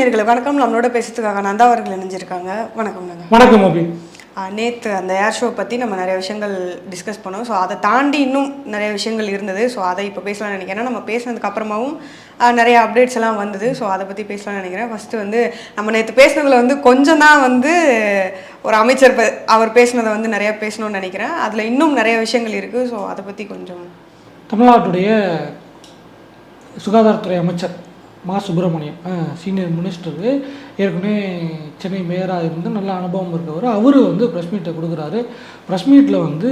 நேயர்களே வணக்கம். நம்மளோட பேசுறதுக்காக நந்தா அவர்கள் இணைஞ்சிருக்காங்க. வணக்கம் வணக்கம் அபி நேற்று அந்த ஏர் ஷோ பற்றி நம்ம நிறைய விஷயங்கள் டிஸ்கஸ் பண்ணோம். ஸோ அதை தாண்டி இன்னும் நிறைய விஷயங்கள் இருந்தது. ஸோ அதை இப்போ பேசலாம்னு நினைக்கிறேன். நம்ம பேசுனதுக்கு அப்புறமாவும் நிறைய அப்டேட்ஸ் எல்லாம் வந்தது. ஸோ அதை பற்றி பேசலாம்னு நினைக்கிறேன். ஃபஸ்ட்டு வந்து நம்ம நேற்று பேசுனதுல வந்து கொஞ்சம் தான் வந்து ஒரு அமைச்சர் அவர் பேசுனதை வந்து நிறைய பேசணும்னு நினைக்கிறேன். அதில் இன்னும் நிறைய விஷயங்கள் இருக்குது ஸோ அதை பற்றி கொஞ்சம் தமிழ்நாட்டுடைய சுகாதாரத்துறை அமைச்சர் மா சுப்பிரமணியம் சீனியர் மினிஸ்டரு ஏற்கனவே சென்னை மேயராக இருந்து நல்ல அனுபவம் இருக்கவர். அவர் வந்து ப்ரெஸ் மீட்டை கொடுக்குறாரு. ப்ரெஸ் மீட்டில் வந்து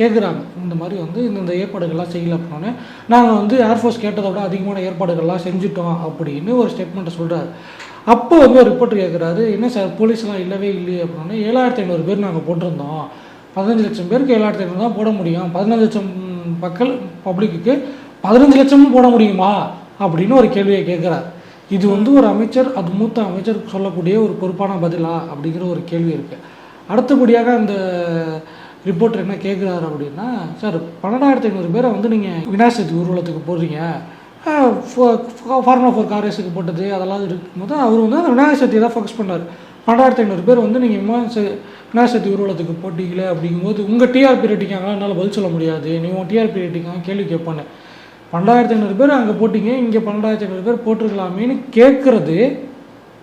கேட்குறாங்க இந்த மாதிரி வந்து இந்த ஏற்பாடுகள்லாம் செய்யல அப்படின்னோடனே நாங்கள் வந்து ஏர்ஃபோர்ஸ் கேட்டதை விட அதிகமான ஏற்பாடுகள்லாம் செஞ்சுட்டோம் அப்படின்னு ஒரு ஸ்டேட்மெண்ட்டை சொல்கிறாரு அப்போ வந்து ஒரு ரிப்போர்ட் கேட்குறாரு என்ன சார் போலீஸ்லாம் இல்லவே இல்லையே அப்படின்னா ஏழாயிரத்தி ஐநூறு பேர் நாங்கள் போட்டிருந்தோம். பதினஞ்சு லட்சம் பேருக்கு ஏழாயிரத்தி ஐநூறு தான் போட முடியும். பதினஞ்சு லட்சம் மக்கள் பப்ளிக்கு பதினஞ்சு லட்சமும் போட முடியுமா? அப்படின்னு ஒரு கேள்வியை கேட்குறார். இது வந்து ஒரு அமைச்சர் அது மூத்த அமைச்சர் சொல்லக்கூடிய ஒரு பொறுப்பான பதிலா அப்படிங்கிற ஒரு கேள்வி இருக்குது அடுத்தபடியாக அந்த ரிப்போர்ட்டர் என்ன கேட்குறாரு அப்படின்னா சார் பன்னெண்டாயிரத்தி ஐநூறு பேரை வந்து நீங்கள் விநாயகர் சதுர்த்தி ஊர்வலத்துக்கு போடுறீங்க. ஃபார்முலா ஃபோர் கார் போட்டது அதெல்லாம் இருக்கும்போது அவர் வந்து அந்த விநாயகர் சதுர்த்தி தான் ஃபோக்கஸ் பண்ணார். பன்னெண்டாயிரத்தி ஐநூறு பேர் வந்து நீங்கள் விநாயகர் சதுர்த்தி ஊர்வலத்துக்கு போட்டிங்களே அப்படிங்கும்போது உங்கள் டிஆர்பி ரேட்டிங்காக என்னால் பதில் சொல்ல முடியாது. நீ உன் டிஆர்பி ரேட்டிங்காக கேள்வி கேட்பானே பன்னெண்டாயிரத்தி ஐநூறு பேர் அங்கே போட்டீங்க இங்கே பன்னெண்டாயிரத்தி ஐநூறு பேர் போட்டிருக்கலாமேன்னு கேட்குறது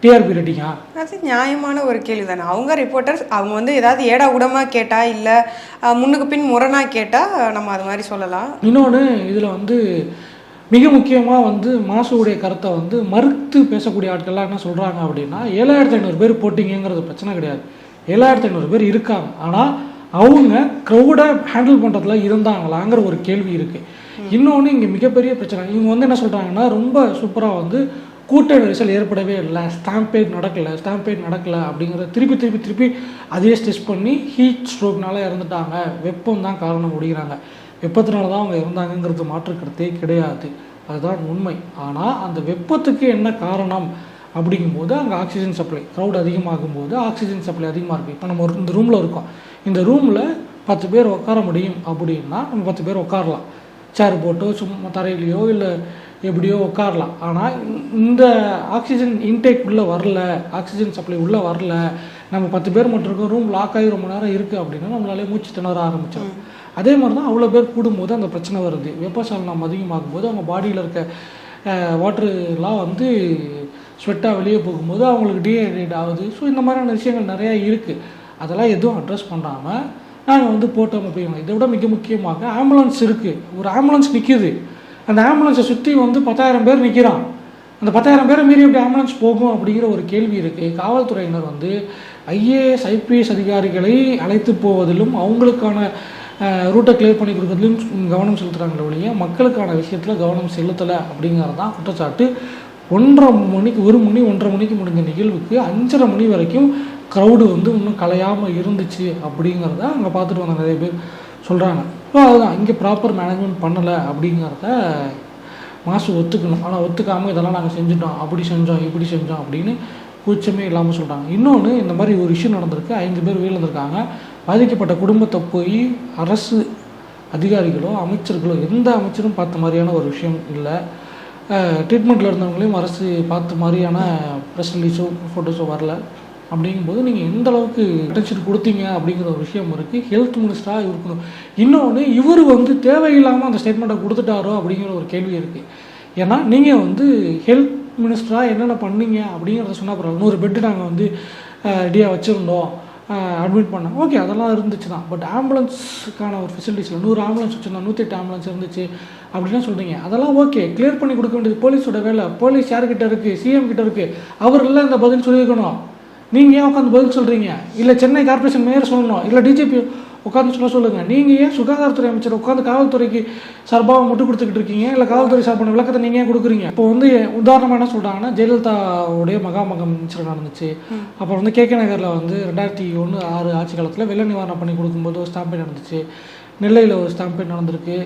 டிஆர்பி ரேட்டிங்கா அது நியாயமான ஒரு கேள்வி தானே அவங்க ரிப்போர்ட்டர்ஸ் அவங்க வந்து ஏதாவது ஏடா கூடமாக கேட்டால் இல்லை முன்னுக்கு பின் முரணாக கேட்டால் நம்ம அது மாதிரி சொல்லலாம். இன்னொன்று இதில் வந்து மிக முக்கியமாக வந்து மாசுவுடைய கருத்தை வந்து மறுத்து பேசக்கூடிய ஆட்கள்லாம் என்ன சொல்கிறாங்க அப்படின்னா ஏழாயிரத்தி ஐநூறு பேர் போட்டிங்கங்கிறது பிரச்சனை கிடையாது. ஏழாயிரத்தி ஐநூறு பேர் இருக்காங்க. ஆனால் அவங்க க்ரௌடை ஹேண்டில் பண்ணுறதுல இருந்தாங்களாங்கிற ஒரு கேள்வி இருக்குது இன்னொன்று இங்கே மிகப்பெரிய பிரச்சனை. இவங்க வந்து என்ன சொல்கிறாங்கன்னா ரொம்ப சூப்பராக வந்து கூட்ட நெரிசல் ஏற்படவே இல்லை. ஸ்டாம்பேட் நடக்கலை ஸ்டாம்பேட் நடக்கலை அப்படிங்கிறத திருப்பி திருப்பி திருப்பி அதையே ஸ்ட்ரெஸ் பண்ணி ஹீட் ஸ்ட்ரோக்னால இறந்துட்டாங்க. வெப்பம் தான் காரணம் முடிகிறாங்க. வெப்பத்தினால தான் அவங்க இறந்தாங்கங்கிறது மாற்றுக்கிறதே கிடையாது. அதுதான் உண்மை. ஆனால் அந்த வெப்பத்துக்கு என்ன காரணம் அப்படிங்கும்போது அங்கே ஆக்சிஜன் சப்ளை க்ரௌட் அதிகமாகும் போது ஆக்சிஜன் சப்ளை அதிகமாக இருக்குது இப்போ நம்ம ஒரு இந்த ரூமில் இருக்கோம். இந்த ரூமில் பத்து பேர் உட்கார முடியும் அப்படின்னா நம்ம பத்து பேர் உட்காரலாம். சேர் போட்டோ சும்மா தரையிலையோ இல்லை எப்படியோ உட்காரலாம் ஆனால் இந்த ஆக்சிஜன் இன்டேக் உள்ளே வரல ஆக்சிஜன் சப்ளை உள்ளே வரல நம்ம பத்து பேர் மட்டும் இருக்கோம் ரூம் லாக் ஆகி ரொம்ப நேரம் இருக்குது அப்படின்னா நம்மளாலே மூச்சு திணற ஆரம்பிச்சோம் அதே மாதிரி தான் அவ்வளோ பேர் கூடும்போது அந்த பிரச்சனை வருது. வெப்பசலனம் அதிகமாகும் போது அவங்க பாடியில் இருக்க வாட்டர்லாம் வந்து ஸ்வெட்டாக வெளியே போகும்போது அவங்களுக்கு டீஹைட்ரேட் ஆகுது. ஸோ இந்த மாதிரியான விஷயங்கள் நிறையா இருக்குது அதெல்லாம் எதுவும் அட்ரஸ் பண்ணாமல் நாங்கள் வந்து போட்டோம் அப்படிங்க இதை விட மிக முக்கியமாக ஆம்புலன்ஸ் இருக்குது ஒரு ஆம்புலன்ஸ் நிற்கிது அந்த ஆம்புலன்ஸை சுற்றி வந்து பத்தாயிரம் பேர் நிற்கிறான் அந்த பத்தாயிரம் பேரை மீறி எப்படி ஆம்புலன்ஸ் போகும் அப்படிங்கிற ஒரு கேள்வி இருக்குது காவல்துறையினர் வந்து ஐஏஎஸ் ஐபிஎஸ் அதிகாரிகளை அழைத்து போவதிலும் அவங்களுக்கான ரூட்டை கிளியர் பண்ணி கொடுக்கறதுலையும் கவனம் செலுத்துகிறாங்களே ஒழிய மக்களுக்கான விஷயத்தில் கவனம் செலுத்தலை அப்படிங்கிறது தான் குற்றச்சாட்டு. ஒன்றரை மணிக்கு ஒரு மணி ஒன்றரை மணிக்கு முடிஞ்ச நிகழ்வுக்கு அஞ்சரை மணி வரைக்கும் க்ரௌடு வந்து இன்னும் கலையாமல் இருந்துச்சு அப்படிங்கிறத அங்கே பார்த்துட்டு வந்த நிறைய பேர் சொல்கிறாங்க ஸோ அதுதான். இங்கே ப்ராப்பர் மேனேஜ்மெண்ட் பண்ணலை அப்படிங்கிறத மாசு ஒத்துக்கணும். ஆனால் ஒத்துக்காமல் இதெல்லாம் நாங்கள் செஞ்சுட்டோம். அப்படி செஞ்சோம் இப்படி செஞ்சோம் அப்படின்னு கூச்சமே இல்லாமல் சொல்கிறாங்க இன்னொன்று இந்த மாதிரி ஒரு இஷ்யூ நடந்திருக்கு. ஐந்து பேர் வீழ்ந்திருக்காங்க. பாதிக்கப்பட்ட குடும்பத்தை போய் அரசு அதிகாரிகளோ அமைச்சர்களோ எந்த அமைச்சரும் பார்த்த மாதிரியான ஒரு விஷயம் இல்லை. ட்ரீட்மெண்ட்டில் இருந்தவங்களையும் அரசு பார்த்த மாதிரியான ப்ரெஸ் ரிலீஸோ ஃபோட்டோஸோ வரல. அப்படிங்கும்போது நீங்கள் எந்த அளவுக்கு அட்டென்ஷன் கொடுத்தீங்க அப்படிங்கிற ஒரு விஷயம் இருக்குது ஹெல்த் மினிஸ்டராக இருக்கணும். இன்னொன்று இவர் வந்து தேவையில்லாமல் அந்த ஸ்டேட்மெண்ட்டை கொடுத்துட்டாரோ அப்படிங்கிற ஒரு கேள்வி இருக்குது ஏன்னா நீங்கள் வந்து ஹெல்த் மினிஸ்டராக என்னென்ன பண்ணீங்க அப்படிங்கிறத சொன்னால் பரவாயில்ல. நூறு பெட்டு நாங்கள் வந்து ரெடியாக வச்சுருந்தோம். அட்மிட் பண்ணோம். ஓகே அதெல்லாம் இருந்துச்சு தான் பட் ஆம்புலன்ஸுக்கான ஒரு ஃபெசிலிட்டிஸில் நூறு ஆம்புலன்ஸ் வச்சுருந்தோம். நூற்றி எட்டு ஆம்புலன்ஸ் இருந்துச்சு அப்படின்னு சொல்கிறீங்க அதெல்லாம் ஓகே கிளியர் பண்ணி கொடுக்க வேண்டியது போலீஸோட வேலை. போலீஸ் யார்கிட்ட இருக்குது சிஎம் கிட்ட இருக்குது அவர் எல்லாம் இந்த பதில் சொல்லியிருக்கணும். நீங்கள் ஏன் உட்காந்து பதில் சொல்கிறீங்க இல்லை சென்னை கார்ப்பரேஷன் மேயர் சொல்லணும். இல்லை டிஜிபி உட்காந்து சொல்ல சொல்லுங்கள் நீங்கள் ஏன் சுகாதாரத்துறை அமைச்சர் உட்காந்து காவல்துறைக்கு சார்பாக முட்டு கொடுத்துக்கிட்டு இருக்கீங்க? இல்லை காவல்துறை சார்பான விளக்கத்தை நீங்கள் ஏன் கொடுக்குறீங்க? இப்போ வந்து உதாரணமாக என்ன சொல்கிறாங்கன்னா ஜெயலலிதாவுடைய மகாமகம் இன்சிடென்ட் நடந்துச்சு. அப்புறம் வந்து கேகே நகரில் வந்து ரெண்டாயிரத்தி ஒன்று ஆறு ஆட்சி காலத்தில் வெள்ள நிவாரணம் பண்ணி கொடுக்கும்போது ஒரு ஸ்டாம்பேட் நடந்துச்சு. நெல்லையில் ஒரு ஸ்டாம்பேட் நடந்திருக்கு.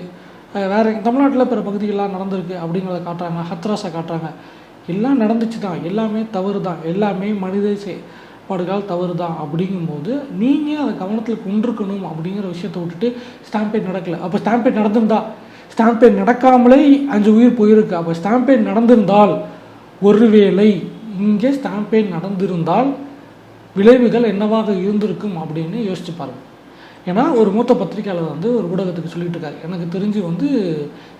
வேற தமிழ்நாட்டில் பிற பகுதிகளெலாம் நடந்திருக்கு அப்படிங்கிறத காட்டுறாங்க. ஹத்ராஸை காட்டுறாங்க. எல்லாம் நடந்துச்சு தான் எல்லாமே தவறு தான் எல்லாமே மனித செயற்பாடுகள் தவறு தான் அப்படிங்கும்போது நீங்கள் அதை கவனத்தில் கொண்டிருக்கணும் அப்படிங்கிற விஷயத்தை விட்டுட்டு ஸ்டாம்பேட் நடக்கலை. அப்போ ஸ்டாம்பேட் நடந்திருந்தா? ஸ்டாம்பேட் நடக்காமலே அஞ்சு உயிர் போயிருக்கு. அப்போ ஸ்டாம்பேட் நடந்திருந்தால் ஒருவேளை இங்கே ஸ்டாம்பேட் நடந்திருந்தால் விளைவுகள் என்னவாக இருந்திருக்கும் அப்படின்னு யோசிச்சு பாருங்க. ஏன்னா ஒரு மூத்த பத்திரிக்கையாளர் வந்து ஒரு ஊடகத்துக்கு சொல்லிட்டு இருக்காரு எனக்கு தெரிஞ்சு வந்து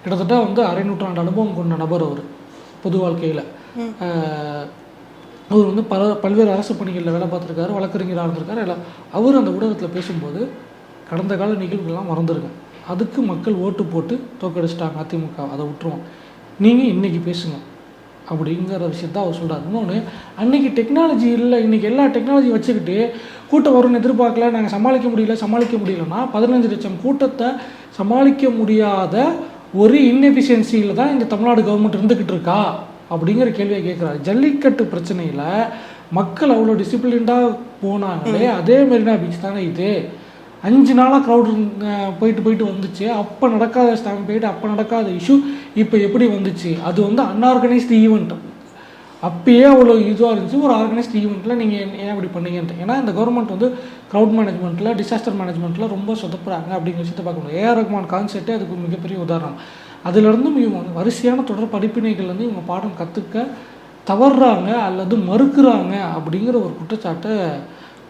கிட்டத்தட்ட வந்து அரை நூற்றாண்டு அனுபவம் கொண்ட நபர் அவர் பொது வாழ்க்கையில். அவர் வந்து பல பல்வேறு அரசு பணிகளில் வேலை பார்த்துருக்காரு வழக்கறிஞராக இருந்திருக்காரு எல்லாம் அவர் அந்த ஊடகத்தில் பேசும்போது கடந்த கால நிகழ்வுகள்லாம் மறந்துருங்க. அதுக்கு மக்கள் ஓட்டு போட்டு தோக்கடிச்சிட்டாங்க அதிமுக அதை விட்டுருவோம். நீங்கள் இன்றைக்கி பேசுங்க. அப்படிங்கிற விஷயத்த அவர் சொல்கிறார் இன்னொன்று அன்னைக்கு டெக்னாலஜி இல்லை இன்னைக்கு எல்லா டெக்னாலஜி வச்சுக்கிட்டு கூட்டம் வரும்னு எதிர்பார்க்கல நாங்கள் சமாளிக்க முடியல சமாளிக்க முடியலன்னா பதினஞ்சு லட்சம் கூட்டத்தை சமாளிக்க முடியாத ஒரு இன்எஃபிஷியன்சியில் தான் இந்த தமிழ்நாடு கவர்மெண்ட் இருந்துக்கிட்டு இருக்கா? அப்படிங்கிற கேள்வியை கேட்குறாரு. ஜல்லிக்கட்டு பிரச்சனையில் மக்கள் அவ்வளோ டிசிப்ளின்டாக போனாங்களே அதே மெரினா பீச் தானே இது. அஞ்சு நாளாக க்ரௌடு போயிட்டு போயிட்டு வந்துச்சு. அப்போ நடக்காத ஸ்டாம்ப் போயிட்டு அப்போ நடக்காத இஷ்யூ இப்போ எப்படி வந்துச்சு? அது வந்து அன்ஆர்கனைஸ்டு ஈவெண்ட் அப்பயே அவ்வளோ இதுவாக இருந்துச்சு. ஒரு ஆர்கனைஸ்ட் ஈவெண்ட்டில் நீங்கள் ஏன் இப்படி பண்ணீங்கன்ட்டு. ஏன்னா இந்த கவர்மெண்ட் வந்து க்ரௌட் மேனேஜ்மெண்ட்டில் டிசாஸ்டர் மேனேஜ்மெண்ட்டில் ரொம்ப சொதப்புறாங்க அப்படிங்கிற விஷயத்தை பார்க்க முடியும் ஏஆர் ரஹ்மான் கான்செப்டே அதுக்கு மிகப்பெரிய உதாரணம். அதிலிருந்தும் இவங்க வரிசையான தொடர் படிப்பினைகள் வந்து இவங்க பாடம் கற்றுக்க தவறுறாங்க அல்லது மறுக்கிறாங்க அப்படிங்கிற ஒரு குற்றச்சாட்டை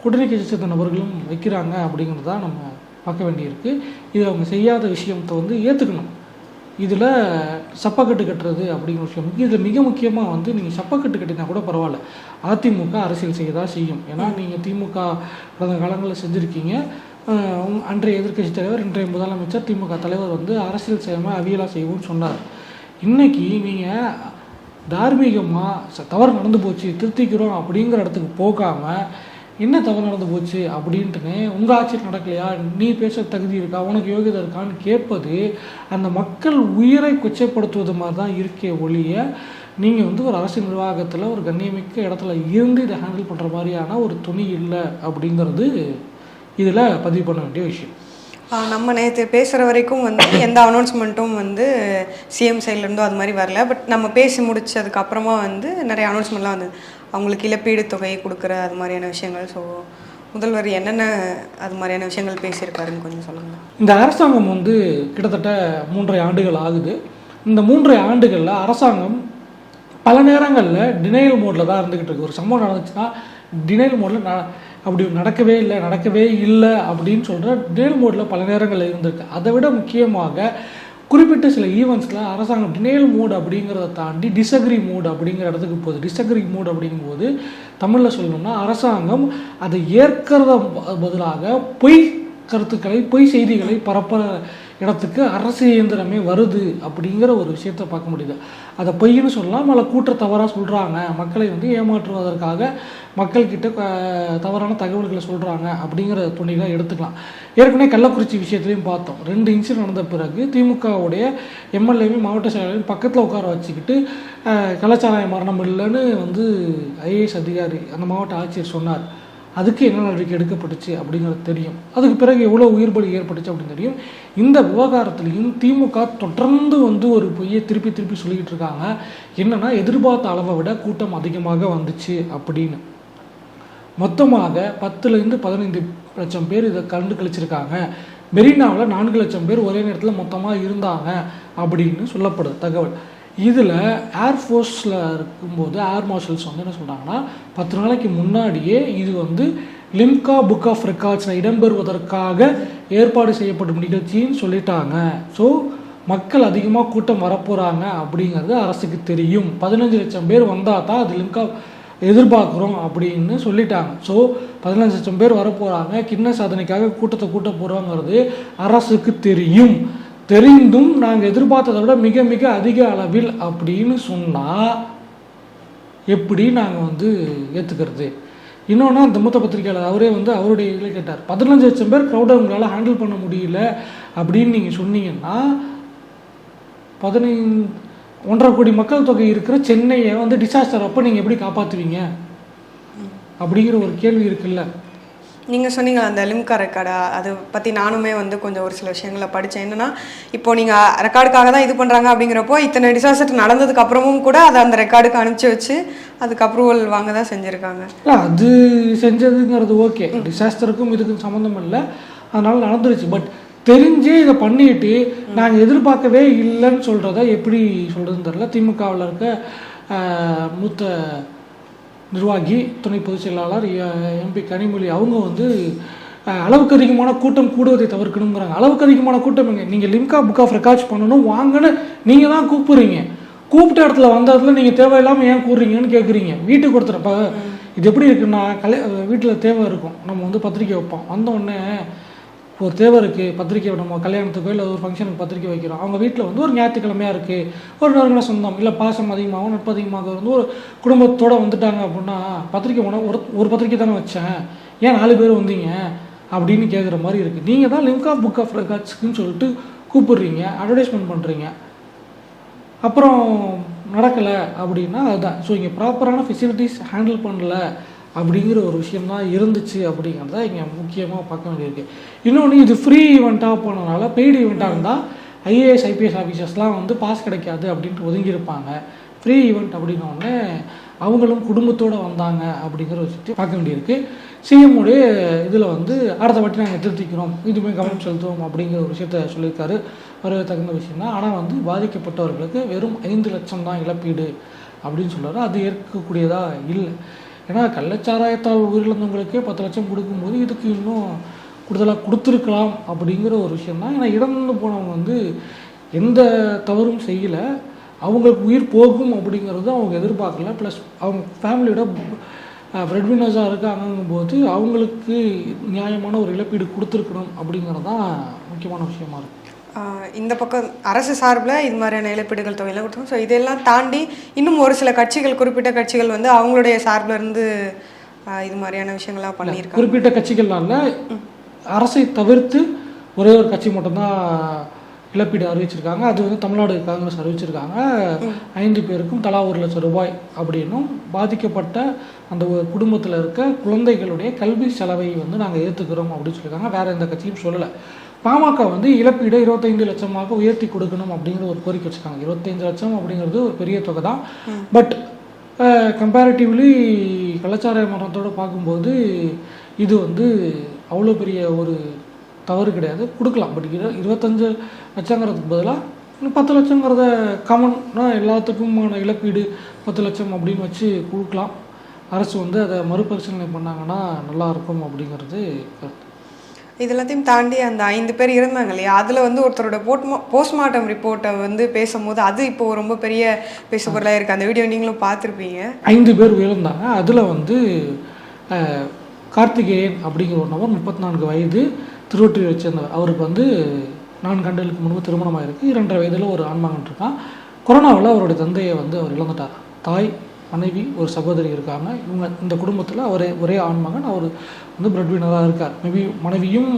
கூட்டணி கட்சி சேர்ந்த நபர்களும் வைக்கிறாங்க அப்படிங்கிறதா நம்ம பார்க்க வேண்டியிருக்கு. இது அவங்க செய்யாத விஷயத்தை வந்து ஏற்றுக்கணும் இதில் சப்பக்கட்டு கட்டுறது அப்படிங்கிற விஷயம். இதில் மிக முக்கியமாக வந்து நீங்கள் சப்பக்கட்டு கட்டினா கூட பரவாயில்ல. அதிமுக அரசியல் செய்ய தான் செய்யும். ஏன்னா நீங்கள் திமுக கடந்த காலங்களில் செஞ்சுருக்கீங்க. அன்றைய எதிர்க்கட்சி தலைவர் இன்றைய முதலமைச்சர் திமுக தலைவர் வந்து அரசியல் செய்யாமல் அவியலாக செய்வோம்னு சொன்னார். இன்னைக்கு நீங்கள் தார்மீகமாக தவறு நடந்து போச்சு திருத்திக்கிறோம் அப்படிங்கிற இடத்துக்கு போகாமல் என்ன தவறு நடந்து போச்சு அப்படின்ட்டுன்னு உங்கள் ஆட்சியில் நடக்கலையா? நீ பேச தகுதி இருக்கா? உனக்கு யோகியதை இருக்கான்னு கேட்பது அந்த மக்கள் உயிரை கொச்சைப்படுத்துவது மாதிரி தான் இருக்கே ஒழிய நீங்கள் வந்து ஒரு அரசு நிர்வாகத்தில் ஒரு கண்ணியமிக்க இடத்துல இருந்து இதை ஹேண்டில் பண்ணுற மாதிரியான ஒரு துணி இல்லை அப்படிங்கிறது இதில் பதிவு பண்ண வேண்டிய விஷயம். நம்ம நேற்று பேசுகிற வரைக்கும் வந்து எந்த அனௌன்ஸ்மெண்ட்டும் வந்து சிஎம் சைட்லேருந்தோ அது மாதிரி வரல. பட் நம்ம பேசி முடிச்சதுக்கு அப்புறமா வந்து நிறைய அனௌன்ஸ்மெண்ட்லாம் வந்தது. அவங்களுக்கு இழப்பீடு தொகை கொடுக்குற அது மாதிரியான விஷயங்கள். ஸோ முதல்வர் என்னென்ன அது மாதிரியான விஷயங்கள் பேசியிருக்காருன்னு கொஞ்சம் சொல்லுங்கள் இந்த அரசாங்கம் வந்து கிட்டத்தட்ட மூன்றரை ஆண்டுகள் ஆகுது. இந்த மூன்றரை ஆண்டுகளில் அரசாங்கம் பல நேரங்களில் டினையல் மோடில் தான் இருந்துக்கிட்டு இருக்கு. ஒரு சம்பவம் நடந்துச்சுன்னா டினையல் மோடில் ந அப்படி நடக்கவே இல்லை நடக்கவே இல்லை அப்படின்னு சொல்கிற டேல் மோடில் பல நேரங்களில் இருந்திருக்கு. அதை விட முக்கியமாக குறிப்பிட்ட சில ஈவெண்ட்ஸில் அரசாங்கம் டினேல் மோட் அப்படிங்கிறத தாண்டி டிசக்ரி மூட் அப்படிங்கிற இடத்துக்கு போகுது. டிசக்ரி மூட் அப்படிங்கும்போது தமிழில் சொல்லணும்னா அரசாங்கம் அதை ஏற்கிறத பதிலாக பொய் கருத்துக்களை பொய் செய்திகளை பரப்புற இடத்துக்கு அரசு இயந்திரமே வருது அப்படிங்கிற ஒரு விஷயத்த பார்க்க முடியுது. அதை பொய்ன்னு சொல்லலாம் அல்ல கூற்ற தவறாக சொல்கிறாங்க மக்களை வந்து ஏமாற்றுவதற்காக மக்கள்கிட்ட தவறான தகவல்களை சொல்கிறாங்க அப்படிங்கிற துணிகளை எடுத்துக்கலாம். ஏற்கனவே கள்ளக்குறிச்சி விஷயத்துலையும் பார்த்தோம். ரெண்டு இன்சிடென்ட் நடந்த பிறகு திமுகவுடைய எம்எல்ஏவையும் மாவட்ட செயலாளரையும் பக்கத்தில் உட்கார வச்சுக்கிட்டு கள்ளச்சாராய மரணம் இல்லைன்னு வந்து ஐஏஎஸ் அதிகாரி அந்த மாவட்ட ஆட்சியர் சொன்னார். அதுக்கு என்ன நடவடிக்கை எடுக்கப்பட்டுச்சு அப்படிங்கிறது தெரியும். அதுக்கு பிறகு எவ்வளோ உயிர் பலி ஏற்பட்டுச்சு அப்படின்னு தெரியும். இந்த விவகாரத்துலேயும் திமுக தொடர்ந்து வந்து ஒரு பொய்யை திருப்பி திருப்பி சொல்லிக்கிட்டு இருக்காங்க. என்னன்னா எதிர்பார்த்த அளவை விட கூட்டம் அதிகமாக வந்துச்சு அப்படின்னு. மொத்தமாக பத்துலேருந்து பதினைந்து லட்சம் பேர் இதை கண்டு கழிச்சிருக்காங்க. மெரினாவில் நான்கு லட்சம் பேர் ஒரே நேரத்தில் மொத்தமாக இருந்தாங்க அப்படின்னு சொல்லப்படுது தகவல். இதில் ஏர்ஃபோர்ஸில் இருக்கும்போது ஏர் மார்ஷல்ஸ் வந்து என்ன சொல்கிறாங்கன்னா பத்து நாளைக்கு முன்னாடியே இது வந்து லிம்கா புக் ஆஃப் ரெக்கார்ட்ஸில் இடம்பெறுவதற்காக ஏற்பாடு செய்யப்படும் நிகழ்ச்சின்னு சொல்லிட்டாங்க. ஸோ மக்கள் அதிகமாக கூட்டம் வரப்போகிறாங்க அப்படிங்கிறது அரசுக்கு தெரியும். பதினஞ்சு லட்சம் பேர் வந்தால் தான் அது லிம்கா எதிர்பார்க்குறோம் அப்படின்னு சொல்லிட்டாங்க. ஸோ பதினஞ்சு லட்சம் பேர் வரப்போகிறாங்க கிண்ண சாதனைக்காக கூட்டத்தை கூட்ட போகிறோங்கிறது அரசுக்கு தெரியும். தெரிந்தும் நாங்கள் எதிர்பார்த்ததை விட மிக மிக அதிக அளவில் அப்படின்னு சொன்னால் எப்படி நாங்கள் வந்து ஏற்றுக்கிறது இன்னொன்று அந்த மூத்த பத்திரிகையாளர் அவரே வந்து அவருடைய இதில் கேட்டார். பதினஞ்சு லட்சம் பேர் க்ரௌடை உங்களால் ஹேண்டில் பண்ண முடியல அப்படின்னு நீங்கள் சொன்னீங்கன்னா பதினைந்து ஒன்றரை கோடி மக்கள் தொகை இருக்கிற சென்னையை வந்து டிசாஸ்டர் அப்போ நீங்கள் எப்படி காப்பாற்றுவீங்க அப்படிங்கிற ஒரு கேள்வி இருக்குல்ல. நீங்கள் சொன்னீங்க அந்த லிம்கா ரெக்கார்டா அதை பற்றி நானுமே வந்து கொஞ்சம் ஒரு சில விஷயங்களை படித்தேன் என்னன்னா இப்போ நீங்கள் ரெக்கார்டுக்காக தான் இது பண்ணுறாங்க அப்படிங்கிறப்போ இத்தனை டிசாஸ்டர் நடந்ததுக்கு அப்புறமும் கூட அதை அந்த ரெக்கார்டுக்கு அனுப்பிச்சு வச்சு அதுக்கு அப்ரூவல் வாங்க தான் செஞ்சுருக்காங்க. இல்லை அது செஞ்சதுங்கிறது ஓகே டிசாஸ்டருக்கும் இதுக்கும் சம்மந்தம் இல்லை. அதனால நடந்துருச்சு. பட் தெரிஞ்சே இதை பண்ணிட்டு நாங்கள் எதிர்பார்க்கவே இல்லைன்னு சொல்கிறத எப்படி சொல்கிறதுன்னு தெரில திமுகவில் இருக்க மூத்த நிர்வாகி துணை பொதுச் செயலாளர் எம்பி கனிமொழி அவங்க வந்து அளவுக்கு அதிகமான கூட்டம் கூடுவதை தவிர்க்கணுங்கிறாங்க அளவுக்கு அதிகமான கூட்டம் எங்க? நீங்கள் லிம்கா புக் ஆஃப் ரெக்கார்ட்ஸ் பண்ணணும் வாங்கன்னு நீங்கள் தான் கூப்பிடுறீங்க. கூப்பிட்ட இடத்துல வந்த இடத்துல நீங்கள் தேவையில்லாமல் ஏன் கூறுறீங்கன்னு கேட்குறீங்க வீட்டுக்கு ஒருத்தர் இப்போ இது எப்படி இருக்குன்னா கல்யா வீட்டில் தேவை இருக்கும். நம்ம வந்து பத்திரிக்கை வைப்போம். வந்த உடனே ஒரு தேவருக்கு பத்திரிக்கை நம்ம கல்யாணத்துக்கோ இல்லை ஒரு ஃபங்க்ஷனுக்கு பத்திரிக்கை வைக்கிறோம் அவங்க வீட்டில் வந்து ஒரு ஞாயிற்றுக்கிழமையாக இருக்குது ஒரு நறுமண சொந்தம் இல்லை பாசம் அதிகமாகவும் நட்பு அதிகமாக வந்து ஒரு குடும்பத்தோடு வந்துட்டாங்க அப்படின்னா பத்திரிக்கை உனக்கு ஒரு ஒரு பத்திரிக்கை தானே வச்சேன். ஏன் நாலு பேர் வந்தீங்க? அப்படின்னு கேட்குற மாதிரி இருக்குது நீங்கள் தான் லிங்க் ஆஃப் புக் ஆஃப் ரெக்கார்ட்ஸ்க்குன்னு சொல்லிட்டு கூப்பிடுறீங்க அட்வர்டைஸ்மெண்ட் பண்ணுறீங்க அப்புறம் நடக்கலை அப்படின்னா அதுதான். ஸோ இங்கே ப்ராப்பரான ஃபெசிலிட்டிஸ் ஹேண்டில் பண்ணல. அப்படிங்கிற ஒரு விஷயம்தான் இருந்துச்சு அப்படிங்கிறத இங்கே முக்கியமாக பார்க்க வேண்டியிருக்கு. இன்னொன்று இது ஃப்ரீ ஈவெண்ட்டாக போனதுனால பெய்டு ஈவெண்ட்டாக இருந்தால் ஐஏஎஸ் ஐபிஎஸ் ஆஃபீஸர்ஸ்லாம் வந்து பாஸ் கிடைக்காது அப்படின்ட்டு ஒதுங்கியிருப்பாங்க. ஃப்ரீ ஈவெண்ட் அப்படின்னோடனே அவங்களும் குடும்பத்தோடு வந்தாங்க அப்படிங்கிற ஒரு விஷயத்தை பார்க்க வேண்டியிருக்கு. சிஎம் இதில் வந்து அடுத்த வாட்டி நாங்கள் திருத்திக்கிறோம். இதுமே கவனம் செலுத்துவோம் அப்படிங்கிற ஒரு விஷயத்த சொல்லியிருக்காரு. வரவேற்கத்தகுந்த தகுந்த விஷயம் தான். ஆனால் வந்து பாதிக்கப்பட்டவர்களுக்கு வெறும் ஐந்து லட்சம் தான் இழப்பீடு அப்படின்னு சொல்கிறாரு அது ஏற்கக்கூடியதாக இல்லை. ஏன்னா கள்ளச்சாராயத்தால் உயிரிழந்தவங்களுக்கே பத்து லட்சம் கொடுக்கும்போது இதுக்கு இன்னும் கூடுதலாக கொடுத்துருக்கலாம் அப்படிங்கிற ஒரு விஷயம் தான் ஏன்னா இடம் போனவங்க வந்து எந்த தவறும் செய்யலை. அவங்களுக்கு உயிர் போகும் அப்படிங்கிறது அவங்க எதிர்பார்க்கல. ப்ளஸ் அவங்க ஃபேமிலியோட பிரெட்வினர்ஸாக இருக்காங்கும் போது அவங்களுக்கு நியாயமான ஒரு இழப்பீடு கொடுத்துருக்கணும் அப்படிங்கிறது தான் முக்கியமான விஷயமா இருக்குது இந்த பக்கம் அரசு சார்பில் இது மாதிரியான இழப்பீடுகள் தொகையெல்லாம் கொடுத்தோம் ஸோ இதெல்லாம் தாண்டி இன்னும் ஒரு சில கட்சிகள் குறிப்பிட்ட கட்சிகள் வந்து அவங்களுடைய சார்பில் இருந்து இது மாதிரியான விஷயங்கள்லாம் பண்ணியிருக்காங்க. குறிப்பிட்ட கட்சிகள்னால அரசை தவிர்த்து ஒரே ஒரு கட்சி மட்டும்தான் இழப்பீடு அறிவிச்சிருக்காங்க. அது வந்து தமிழ்நாடு காங்கிரஸ் அறிவிச்சிருக்காங்க. ஐந்து பேருக்கும் தலா ஒரு லட்சம் ரூபாய் அப்படின்னும் பாதிக்கப்பட்ட அந்த ஒரு குடும்பத்தில் இருக்க குழந்தைகளுடைய கல்வி செலவை வந்து நாங்கள் ஏற்றுக்கிறோம் அப்படின்னு சொல்லியிருக்காங்க. வேற எந்த கட்சியும் சொல்லலை. பாமக வந்து இழப்பீடை இருபத்தைந்து லட்சமாக உயர்த்தி கொடுக்கணும் அப்படிங்கிற ஒரு கோரிக்கை வச்சுருக்காங்க. இருபத்தைந்து லட்சம் அப்படிங்கிறது ஒரு பெரிய தொகை தான். பட் கம்பேரிட்டிவ்லி கள்ளச்சாராய மரணத்தோடு பார்க்கும்போது இது வந்து அவ்வளோ பெரிய ஒரு தவறு கிடையாது. கொடுக்கலாம். பட் இரு இருபத்தஞ்சு லட்சங்கிறதுக்கு பதிலாக பத்து லட்சங்கிறத காமனாக எல்லாத்துக்குமான இழப்பீடு பத்து லட்சம் அப்படின்னு வச்சு கொடுக்கலாம். அரசு வந்து அதை மறுபரிசீலனை பண்ணாங்கன்னா நல்லா இருக்கும் அப்படிங்கிறது கருத்து. இது எல்லாத்தையும் தாண்டி அந்த ஐந்து பேர் இருந்தாங்க இல்லையா? அதில் வந்து ஒருத்தரோட போட்மா போஸ்ட்மார்ட்டம் ரிப்போர்ட்டை வந்து பேசும்போது அது இப்போ ரொம்ப பெரிய பேசுபொருளாக இருக்குது அந்த வீடியோ நீங்களும் பார்த்துருப்பீங்க. ஐந்து பேர் உயர்ந்தாங்க. அதில் வந்து கார்த்திகேயன் அப்படிங்கிற ஒரு நபர் முப்பத்தி நான்கு வயது திருவொற்றியை சேர்ந்தவர். அவருக்கு வந்து நான்கு ஆண்டுகளுக்கு முன்பு திருமணமாக இருக்குது இரண்டரை வயதில் ஒரு ஆண்மகன் இருக்கான். கொரோனாவில் அவருடைய தந்தையை வந்து அவர் இழந்துட்டார். தாய் மனைவி ஒரு சகோதரி இருக்காங்க. இவங்க இந்த குடும்பத்தில் அவரே ஒரே ஆண்மகன் அவர் வந்து பிரெட்வினராக இருக்கார். மேபி மனைவியும்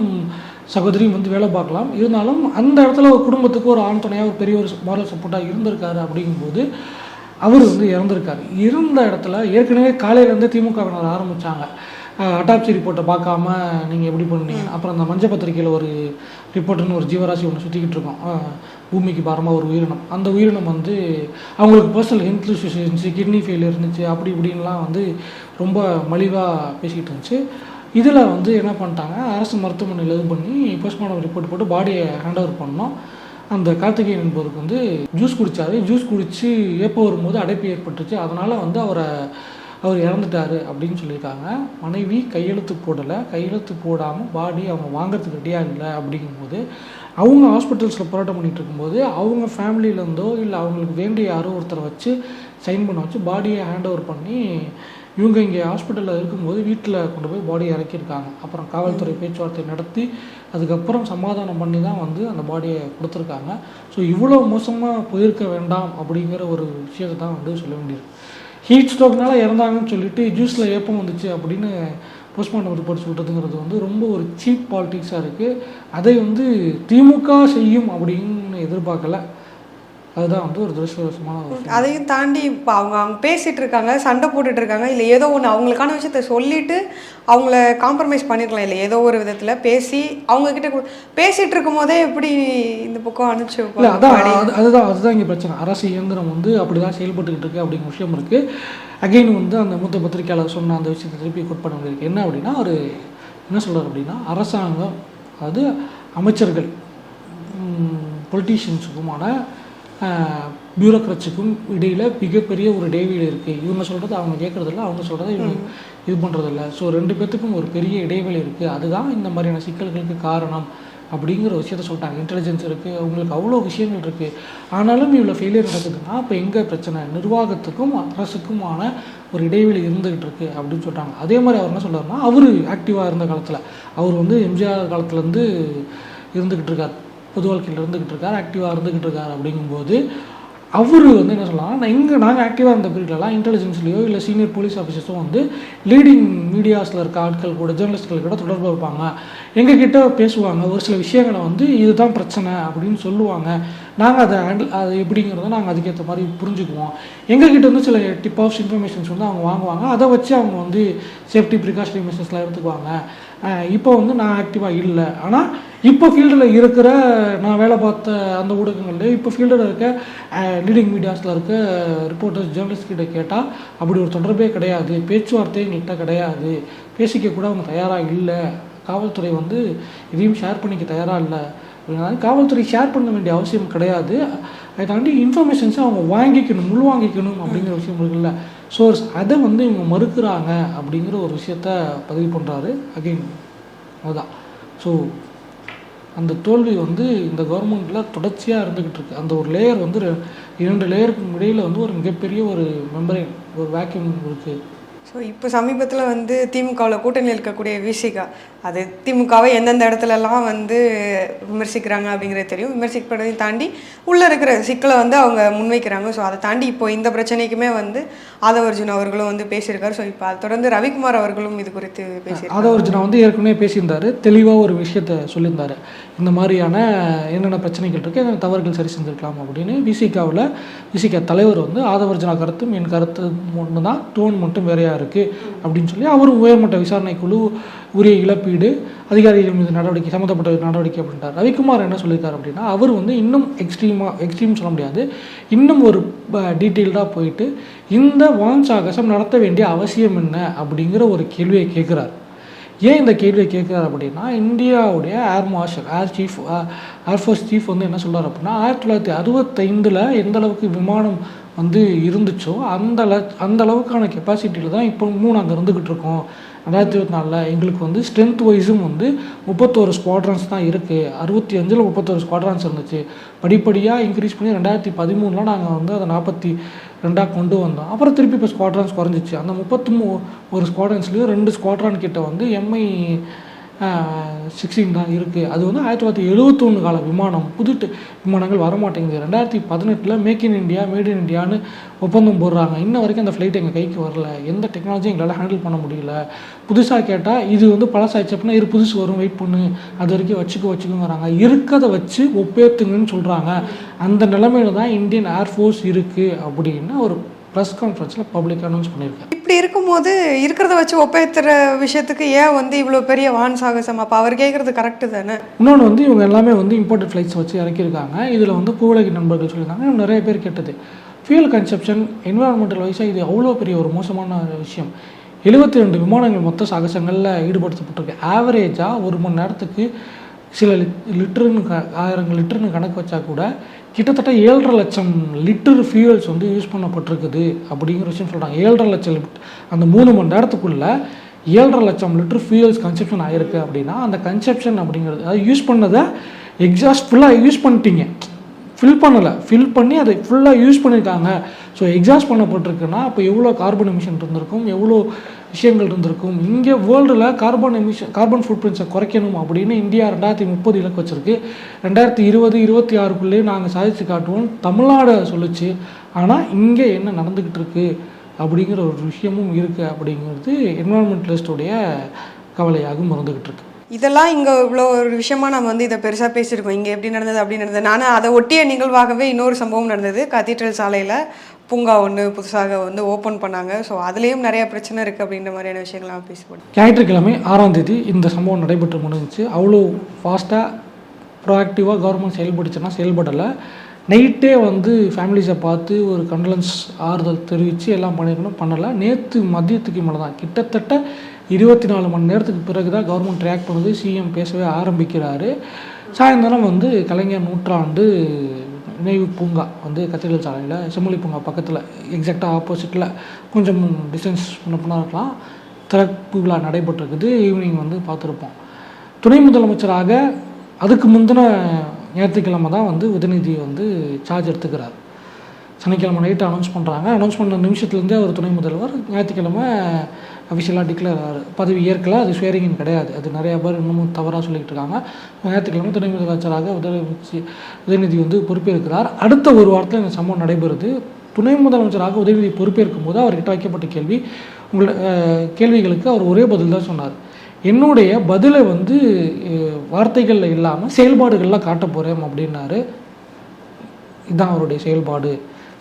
சகோதரியும் வந்து வேலை பார்க்கலாம். இருந்தாலும் அந்த இடத்துல ஒரு குடும்பத்துக்கு ஒரு ஆண் துணையாக ஒரு பெரிய ஒரு மாரல் சப்போர்ட்டாக இருந்திருக்காரு அப்படிங்கும்போது அவர் வந்து இறந்திருக்காரு. இருந்த இடத்துல ஏற்கனவே காலையிலேருந்து திமுகவினர் ஆரம்பித்தாங்க அட்டாப்சி ரிப்போர்ட்டை பார்க்காம நீங்கள் எப்படி பண்ணுறீங்க அப்புறம் அந்த மஞ்சள் பத்திரிக்கையில் ஒரு ரிப்போர்ட்டுன்னு ஒரு ஜீவராசி ஒன்று சுற்றிக்கிட்டு இருக்கோம். பூமிக்கு பாரமாக ஒரு உயிரினம். அந்த உயிரினம் வந்து அவங்களுக்கு பர்சனல் ஹெல்த் இஷ்யூஸ் இருந்துச்சு கிட்னி ஃபெயிலியர் இருந்துச்சு அப்படி இப்படின்லாம் வந்து ரொம்ப மலிவாக பேசிக்கிட்டு இருந்துச்சு. இதில் வந்து என்ன பண்ணிட்டாங்க அரசு மருத்துவமனையில் இது பண்ணி போஸ்ட்மார்ட்டம் ரிப்போர்ட் போட்டு பாடியை ஹேண்ட் ஓவர் பண்ணோம். அந்த கார்த்திகேயன் என்பவருக்கு வந்து ஜூஸ் குடித்தாரு ஜூஸ் குடித்து ஏப்போ வரும்போது அடைப்பு ஏற்பட்டுச்சு. அதனால் வந்து அவரை அவர் இறந்துட்டார் அப்படின்னு சொல்லியிருக்காங்க. மனைவி கையெழுத்து போடலை. கையெழுத்து போடாமல் பாடி அவங்க வாங்கிறதுக்கு ரெடியாக இல்லை அப்படிங்கும்போது அவங்க ஹாஸ்பிட்டல்ஸில் போராட்டம் பண்ணிட்டு இருக்கும்போது அவங்க ஃபேமிலியிலேருந்தோ இல்லை அவங்களுக்கு வேண்டிய யாரோ ஒருத்தரை வச்சு சைன் பண்ண வச்சு பாடியை ஹேண்ட் ஓவர் பண்ணி இவங்க இங்கே ஹாஸ்பிட்டலில் இருக்கும்போது வீட்டில் கொண்டு போய் பாடியை இறக்கியிருக்காங்க. அப்புறம் காவல்துறை பேச்சுவார்த்தை நடத்தி அதுக்கப்புறம் சமாதானம் பண்ணி தான் வந்து அந்த பாடியை கொடுத்துருக்காங்க. ஸோ இவ்வளோ மோசமாக போயிருக்க வேண்டாம் அப்படிங்கிற ஒரு விஷயத்தை தான் வந்து சொல்ல வேண்டியிருக்கு. ஹீட் ஸ்ட்ரோக்னால இறந்தாங்கன்னு சொல்லிட்டு ஜூஸில் ஏப்பம் வந்துச்சு அப்படின்னு போஸ்ட்மார்ட்டம் ரிப்போர்ட் சொல்கிறதுங்கிறது வந்து ரொம்ப ஒரு சீப் பாலிட்டிக்ஸாக இருக்குது அதை வந்து திமுக செய்யும் அப்படின்னு எதிர்பார்க்கல. அதுதான் வந்து ஒரு துரதிருஷ்டவசமான ஒரு விஷயம். அதையும் தாண்டி இப்போ அவங்க அவங்க பேசிட்டு இருக்காங்க சண்டை போட்டுட்டு இருக்காங்க இல்லை ஏதோ ஒன்று அவங்களுக்கான விஷயத்த சொல்லிட்டு அவங்கள காம்ப்ரமைஸ் பண்ணிருக்கலாம் இல்லை ஏதோ ஒரு விதத்தில் பேசி அவங்க கிட்ட கு- பேசிட்டு இருக்கும் போதே எப்படி இந்த பக்கம் அனுப்பிச்சு இல்லை? அதான் அது அதுதான் அதுதான் இங்கே பிரச்சனை அரசு இயந்திரம் வந்து அப்படி தான் செயல்பட்டுக்கிட்டு இருக்கு அப்படிங்கிற விஷயம் இருக்குது அகைன் வந்து அந்த மூத்த பத்திரிக்கையாளர் சொன்ன அந்த விஷயத்தை திருப்பி கோட் பண்ண வேண்டியிருக்கு என்ன அப்படின்னா அவர் என்ன சொல்றாரு அப்படின்னா அரசாங்கம் அதாவது அமைச்சர்கள் பொலிட்டீஷியன்ஸுக்குமான பியூரோக்ரட்ஸுக்கும் இடையில் மிகப்பெரிய ஒரு இடைவெளி இருக்குது இவங்க சொல்கிறது அவங்க கேட்குறதில்ல அவங்க சொல்கிறத இவங்க இது பண்ணுறதில்ல ஸோ ரெண்டு பேர்த்துக்கும் ஒரு பெரிய இடைவெளி இருக்குது அதுதான் இந்த மாதிரியான சிக்கல்களுக்கு காரணம் அப்படிங்கிற விஷயத்த சொல்லிட்டாங்க. இன்டெலிஜென்ஸ் இருக்குது அவங்களுக்கு அவ்வளோ விஷயங்கள் இருக்குது ஆனாலும் இவ்வளோ ஃபெயிலியர் நடக்குதுன்னா இப்போ எங்கே பிரச்சனை? நிர்வாகத்துக்கும் அரசுக்குமான ஒரு இடைவெளி இருந்துகிட்டு இருக்கு அப்படின்னு சொல்கிறாங்க அதே மாதிரி அவர் என்ன சொல்றாருன்னா அவர் ஆக்டிவாக இருந்த காலத்தில் அவர் வந்து எம்ஜிஆர் காலத்துலேருந்து இருந்துக்கிட்டு இருக்கார். பொது வாழ்க்கையில் இருந்துக்கிட்டு இருக்கார் ஆக்டிவாக இருந்துக்கிட்டு இருக்கார் அப்படிங்கும்போது அவர் வந்து என்ன சொல்லலாம் இங்கே நாங்கள் ஆக்டிவாக இருந்த பீரியட்லலாம் இன்டெலிஜென்ஸ்லையோ இல்லை சீனியர் போலீஸ் ஆஃபீஸர்ஸும் வந்து லீடிங் மீடியாஸில் இருக்க ஆட்கள் கூட ஜேர்னலிஸ்ட்கள் கூட தொடர்பு வைப்பாங்க எங்ககிட்ட பேசுவாங்க. ஒரு சில விஷயங்களை வந்து இதுதான் பிரச்சனை அப்படின்னு சொல்லுவாங்க. நாங்கள் அதை ஹேண்டில் அது எப்படிங்கிறத நாங்கள் அதுக்கேற்ற மாதிரி புரிஞ்சுக்குவோம். எங்ககிட்ட வந்து சில டிப் ஆஃப் இன்ஃபர்மேஷன்ஸ் வந்து அவங்க வாங்குவாங்க. அதை வச்சு அவங்க வந்து சேஃப்டி ப்ரிகாஷனரி மெஷர்ஸ்லாம் எடுத்துக்குவாங்க. இப்போ வந்து நான் ஆக்டிவாக இல்லை. ஆனால் இப்போ ஃபீல்டில் இருக்கிற நான் வேலை பார்த்த அந்த ஊடகங்கள்லேயே இப்போ ஃபீல்டில் இருக்க லீடிங் மீடியாஸில் இருக்க ரிப்போர்ட்டர்ஸ் ஜேர்னலிஸ்ட் கிட்ட கேட்டால் அப்படி ஒரு தொடர்பே கிடையாது. பேச்சுவார்த்தை எங்கள்கிட்ட கிடையாது. பேசிக்க கூட அவங்க தயாராக இல்லை. காவல்துறை வந்து இதையும் ஷேர் பண்ணிக்க தயாராக இல்லை. காவல்துறை ஷேர் பண்ண வேண்டிய அவசியம் கிடையாது. அதை தாண்டி இன்ஃபர்மேஷன்ஸை அவங்க வாங்கிக்கணும் முள் வாங்கிக்கணும் அப்படிங்கிற விஷயம் இருக்குல்ல சோர்ஸ் அதை வந்து இவங்க மறுக்கிறாங்க அப்படிங்கிற ஒரு விஷயத்த பதிவு பண்ணுறாரு அகைன் அதுதான் ஸோ அந்த தோல்வி வந்து இந்த கவர்மெண்ட்டில் தொடர்ச்சியாக இருந்துக்கிட்டு இருக்கு. அந்த ஒரு லேயர் வந்து இரண்டு லேயருக்கு இடையில வந்து ஒரு மிகப்பெரிய ஒரு மெம்பரேன் ஒரு வேக்யூம் இருக்குது ஸோ இப்போ சமீபத்தில் வந்து திமுகவில் கூட்டணியில் இருக்கக்கூடிய விசிகா அது திமுகவை எந்தெந்த இடத்துலலாம் வந்து விமர்சிக்கிறாங்க அப்படிங்கிறது தெரியும். விமர்சிப்பதையும் தாண்டி உள்ளே இருக்கிற சிக்கலை வந்து அவங்க முன்வைக்கிறாங்க. ஸோ அதை தாண்டி இப்போ இந்த பிரச்சனைக்குமே வந்து ஆதவர்ஜுன் அவர்களும் வந்து பேசியிருக்காரு. ஸோ இப்போ அதை தொடர்ந்து ரவிக்குமார் அவர்களும் இது குறித்து பேசி ஆதவர்ஜுனா வந்து ஏற்கனவே பேசியிருந்தாரு. தெளிவாக ஒரு விஷயத்த சொல்லியிருந்தாரு. இந்த மாதிரியான என்னென்ன பிரச்சனைகள் இருக்குது என்னென்ன தவறுகள் சரி செஞ்சுருக்கலாம் அப்படின்னு விசிகாவில் விசிகா தலைவர் வந்து ஆதவர்ஜுனா கருத்தும் என் கருத்து ஒன்று தான் டோன் மட்டும் வேறையாக இருக்குது அப்படின்னு சொல்லி அவரும் உயர்மட்ட விசாரணை குழு உரிய இழப்பு இழப்பீடு அதிகாரிகள் மீது நடவடிக்கை சம்மந்தப்பட்ட நடவடிக்கை அப்படின்றார். ரவிக்குமார் என்ன சொல்லியிருக்காரு அப்படின்னா அவர் வந்து இன்னும் எக்ஸ்ட்ரீமாக எக்ஸ்ட்ரீம் சொல்ல முடியாது. இன்னும் ஒரு டீட்டெயில்டாக போயிட்டு இந்த வான்சாகசம் நடத்த வேண்டிய அவசியம் என்ன அப்படிங்கிற ஒரு கேள்வியை கேட்குறாரு. ஏன் இந்த கேள்வியை கேட்குறாரு அப்படின்னா இந்தியாவுடைய air marshal air chief air force chief வந்து என்ன சொல்கிறார் அப்படின்னா ஆயிரத்தி தொள்ளாயிரத்தி அறுபத்தைந்தில் எந்த அளவுக்கு விமானம் வந்து இருந்துச்சோ அந்த அந்த அளவுக்கான கெப்பாசிட்டியில் தான் இப்போ மூணு அங்கே இருந்துக்கிட்டு இருக்கோம். ரெண்டாயிரத்தி இருபத்தி நாலில் எங்களுக்கு வந்து ஸ்ட்ரென்த் வைஸும் வந்து முப்பத்தோரு ஸ்குவாட்ரன்ஸ் தான் இருக்குது அறுபத்தி அஞ்சில் முப்பத்தோரு ஸ்குவாட்ரன்ஸ் இருந்துச்சு. படிப்படியாக இன்க்ரீஸ் பண்ணி ரெண்டாயிரத்தி பதிமூணில் நாங்கள் வந்து அதை நாற்பத்தி ரெண்டாக கொண்டு வந்தோம். அப்புறம் திருப்பி இப்போ ஸ்குவாட்ரான்ஸ் குறைஞ்சிச்சு. அந்த முப்பத்தி மூ ஒரு ஸ்குவாட்ரன்ஸ்லேயும் ரெண்டு ஸ்குவாட்ரான் கிட்ட வந்து எம்ஐ சிக்ஸ்டீன் தான் இருக்குது அது வந்து ஆயிரத்தி தொள்ளாயிரத்தி எழுபத்தொன்று கால விமானம் புது விமானங்கள் வரமாட்டேங்குது. ரெண்டாயிரத்தி பதினெட்டில் make in India made in இண்டியான்னு ஒப்பந்தம் போடுறாங்க. இன்ன வரைக்கும் அந்த ஃப்ளைட் எங்கள் கைக்கு வரல. எந்த டெக்னாலஜியும் எங்களால் ஹேண்டில் பண்ண முடியல. புதுசாக கேட்டால் இது வந்து பழசாயிடுச்சு அப்படின்னா இது புதுசு வரும் வெயிட் பண்ணு. அது வரைக்கும் வச்சுக்க வச்சுக்கோங்கிறாங்க. இருக்கதை வச்சு ஒப்பேத்துங்கன்னு சொல்கிறாங்க அந்த நிலைமையில தான் இந்தியன் ஏர்ஃபோர்ஸ் இருக்குது அப்படின்னு ஒரு ப்ரெஸ் கான்ஃபரன்ஸில் பப்ளிக் அனௌன்ஸ் பண்ணியிருக்காரு. இப்படி இருக்கும்போது இருக்கிறத வச்சு ஒப்பேத்துற விஷயத்துக்கு ஏன் வந்து இவ்வளோ பெரிய வான் சாகசம்? அப்போ அவர் கேட்குறது கரெக்டு தானே? இன்னொன்று வந்து இவங்க எல்லாமே வந்து இம்போர்ட்டட் ஃப்ளைட்ஸ் வச்சு இறக்கியிருக்காங்க. இதில் வந்து பூவுலகி நண்பர்கள் சொல்லியிருக்காங்க. நிறைய பேர் கேட்டது. ஃபியூல் கன்சப்ஷன் என்விரான்மெண்டல் வைஸாக இது அவ்வளோ பெரிய ஒரு மோசமான விஷயம். எழுபத்தி ரெண்டு விமானங்கள் மொத்த சாகசங்களில் ஈடுபடுத்தப்பட்டிருக்கு. ஆவரேஜாக ஒரு மணி நேரத்துக்கு சில லிட் லிட்டருன்னு ஆயிரம் லிட்டருன்னு கணக்கு வச்சா கூட கிட்டத்தட்ட ஏழரை லட்சம் லிட்டர் ஃபியூயல்ஸ் வந்து யூஸ் பண்ணப்பட்டிருக்குது அப்படிங்கிற விஷயம் சொல்கிறாங்க ஏழரை லட்சம் அந்த மூணு மணி நேரத்துக்குள்ளே ஏழரை லட்சம் லிட்டர் ஃபியூயல்ஸ் கன்செப்ஷன் ஆகிருக்கு அப்படின்னா அந்த கன்செப்ஷன் அப்படிங்கிறது அதாவது யூஸ் பண்ணதை எக்ஸாஸ்ட் ஃபுல்லாக யூஸ் பண்ணிட்டீங்க. ஃபில் பண்ணலை. ஃபில் பண்ணி அதை ஃபுல்லாக யூஸ் பண்ணியிருக்காங்க ஸோ எக்ஸாஸ்ட் பண்ணப்பட்டிருக்குன்னா அப்போ எவ்வளோ கார்பன் எமிஷன் இருந்திருக்கும்? எவ்வளோ விஷயங்கள் இருந்திருக்கும்? இங்கே வேர்ல்டில் கார்பன் எமிஷன் கார்பன் ஃபுட் பிரிண்ட்ஸை குறைக்கணும் அப்படின்னு இந்தியா ரெண்டாயிரத்தி முப்பது இலக்கு வச்சிருக்கு. ரெண்டாயிரத்தி இருபது இருபத்தி ஆறுக்குள்ளேயே நாங்கள் சாதித்து காட்டுவோம். தமிழ்நாடு சொல்லுச்சு. ஆனால் இங்கே என்ன நடந்துக்கிட்டு இருக்குது அப்படிங்கிற ஒரு விஷயமும் இருக்குது அப்படிங்கிறது என்வரான்மெண்டலிஸ்டோடைய கவலையாகவும் இருந்துக்கிட்டு இருக்கு. இதெல்லாம் இங்கே இவ்வளோ ஒரு விஷயமா நம்ம வந்து இதை பெருசாக பேசியிருக்கோம். இங்கே எப்படி நடந்தது அப்படி நடந்தது. நானும் அதை ஒட்டிய நிகழ்வாகவே இன்னொரு சம்பவம் நடந்தது. கத்தீட்ரல் சாலையில் பூங்கா ஒன்று புதுசாக வந்து ஓப்பன் பண்ணாங்க. ஸோ அதுலேயும் நிறைய பிரச்சனை இருக்குது அப்படின்ற மாதிரியான விஷயங்கள்லாம் பேசப்படும் ஞாயிற்றுக்கிழமை ஆறாம் தேதி இந்த சம்பவம் நடைபெற்று முடிஞ்சிச்சு. அவ்வளோ ஃபாஸ்ட்டாக ப்ரோஆக்டிவாக கவர்மெண்ட் செயல்பட்டுச்சுன்னா செயல்படலை. நைட்டே வந்து ஃபேமிலிஸை பார்த்து ஒரு கண்டலன்ஸ் ஆறுதல் தெரிவித்து எல்லாம் பண்ணியிருக்கணும் பண்ணலை. நேற்று மதியத்துக்கு மேலே தான் கிட்டத்தட்ட இருபத்தி நாலு மணி நேரத்துக்கு பிறகு தான் கவர்மெண்ட் ரியாக்ட் பண்ணுது சிஎம் பேசவே ஆரம்பிக்கிறாரு. சாயந்தரம் வந்து கலைஞர் நூற்றாண்டு நினைவு பூங்கா வந்து கத்திரிகள் சாலையில் செம்மொழி பூங்கா பக்கத்தில் எக்ஸாக்டாக ஆப்போசிட்டில் கொஞ்சம் டிஸ்டன்ஸ் பண்ண இருக்கலாம். திறப்பு விழா நடைபெற்றிருக்குது. ஈவினிங் வந்து பார்த்துருப்போம். துணை முதலமைச்சராக அதுக்கு முந்தின ஞாயிற்றுக்கிழமை தான் வந்து உதயநிதி வந்து சார்ஜ் எடுத்துக்கிறார். சனிக்கிழமை நைட்டு அனௌன்ஸ் பண்ணுறாங்க அனௌன்ஸ் பண்ண நிமிஷத்துலேருந்தே அவர் துணை முதல்வர். ஞாயிற்றுக்கிழமை அஃபிஷியலாக டிக்ளேர் ஆகுது பதவி ஏற்கல அது ஸ்வேரிங்கின் கிடையாது. அது நிறைய பேர் இன்னமும் தவறாக சொல்லிக்கிட்டு இருக்காங்க. ஞாயிற்றுக்கிழமை துணை முதலமைச்சராக உதயநிதி உதயநிதி வந்து பொறுப்பேற்கிறார். அடுத்த ஒரு வாரத்தில் இந்த சம்பவம் நடைபெறுது. துணை முதலமைச்சராக உதயநிதி பொறுப்பேற்கும் போது அவர்கிட்ட வைக்கப்பட்ட கேள்வி உங்களை கேள்விகளுக்கு அவர் ஒரே பதில் தான் சொன்னார். என்னுடைய பதிலை வந்து வார்த்தைகளில் இல்லாமல் செயல்பாடுகளில் காட்ட போகிறேன் அப்படின்னாரு. இதுதான் அவருடைய செயல்பாடு.